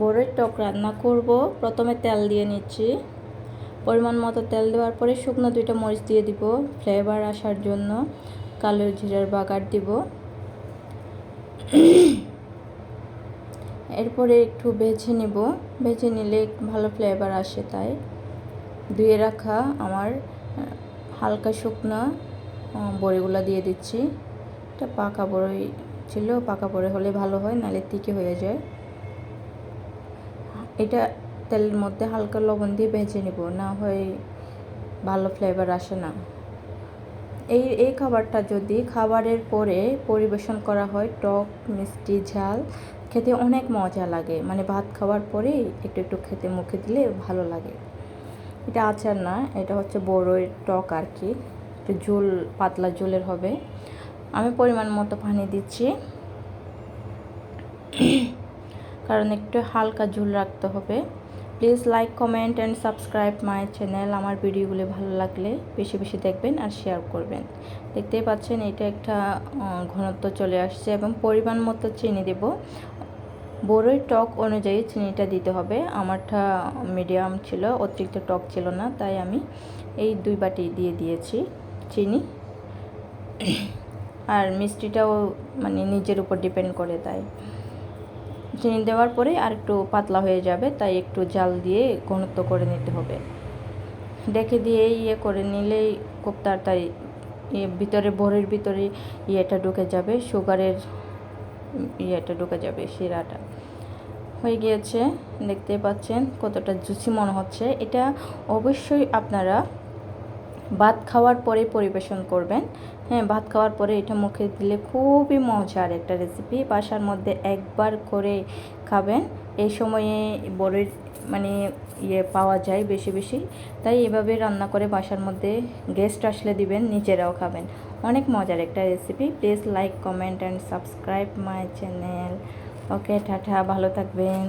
বড়ের টক রান্না করব। প্রথমে তেল দিয়ে নিচ্ছি। পরিমাণ মতো তেল দেওয়ার পরে শুকনো দুইটা মরিচ দিয়ে দিব ফ্লেভার আসার জন্য। কালো জিরার বাগার দিব। এরপরে একটু বেছে নেব। বেছে নিলে ভালো ফ্লেভার আসে তাই। ধুয়ে রাখা আমার হালকা শুকনো বড়িগুলো দিয়ে দিচ্ছি। এটা পাকা বড়ই ছিল, পাকা বড়ি হলে ভালো হয়, নাহলে তিকে হয়ে যায়। এটা তেলের মধ্যে হালকা লবণ দিয়ে ভেজে নেব, না হয় ভালো ফ্লেভার আসে না। এই এই খাবারটা যদি খাবারের পরে পরিবেশন করা হয়, টক, মিষ্টি, ঝাল, খেতে অনেক মজা লাগে। মানে ভাত খাওয়ার পরেই একটু একটু খেতে, মুখে দিলে ভালো লাগে। এটা আচার না, এটা হচ্ছে বড়ই টক আর কি। একটু ঝোল, পাতলা ঝোলের হবে। আমি পরিমাণ মতো পানি দিচ্ছি। কারণ একটু হালকা ঝুল রাখতে হবে। Please like comment and subscribe my channel আমার ভিডিওগুলি ভালো লাগলে বেশি বেশি দেখবেন আর শেয়ার করবেন। দেখতেই পাচ্ছেন এটা একটা ঘনত্ব চলে আসছে এবং পরিমাণ মতো চিনি দেব। বড়ই টক অনুযায়ী চিনিটা দিতে হবে। আমারটা মিডিয়াম ছিল, অতিরিক্ত টক ছিল না, তাই আমি এই দুই বাটি দিয়ে দিয়েছি চিনি। আর মিষ্টিটাও মানে নিজের উপর ডিপেন্ড করে তাই। চিনি দেওয়ার পরে আর একটু পাতলা হয়ে যাবে, তাই একটু জাল দিয়ে ঘনত্ব করে নিতে হবে। ডেকে দিয়ে ইয়ে করে নিলেই খুব তাড়াতাড়ি ভিতরে, ভোরের ভিতরে ইয়েটা ঢুকে যাবে, সুগারের ইয়েটা ঢুকে যাবে, শিরাটা। হয়ে গিয়েছে, দেখতে পাচ্ছেন কতটা জুসি মনে হচ্ছে। এটা অবশ্যই আপনারা ভাত খাওয়ার পরে পরিবেশন করবেন। হ্যাঁ ভাত খাওয়ার পরে এটা মুখে দিলে খুবই মজার একটা রেসিপি বাসার মধ্যে একবার করে খাবেন। এই সময়ে বড়ের মানে ইয়ে পাওয়া যায় বেশি বেশি। তাই এভাবে রান্না করে বাসার মধ্যে গেস্ট আসলে দিবেন, নিজেরাও খাবেন। অনেক মজার একটা recipe please like comment and subscribe my channel okay tata, ভালো থাকবেন।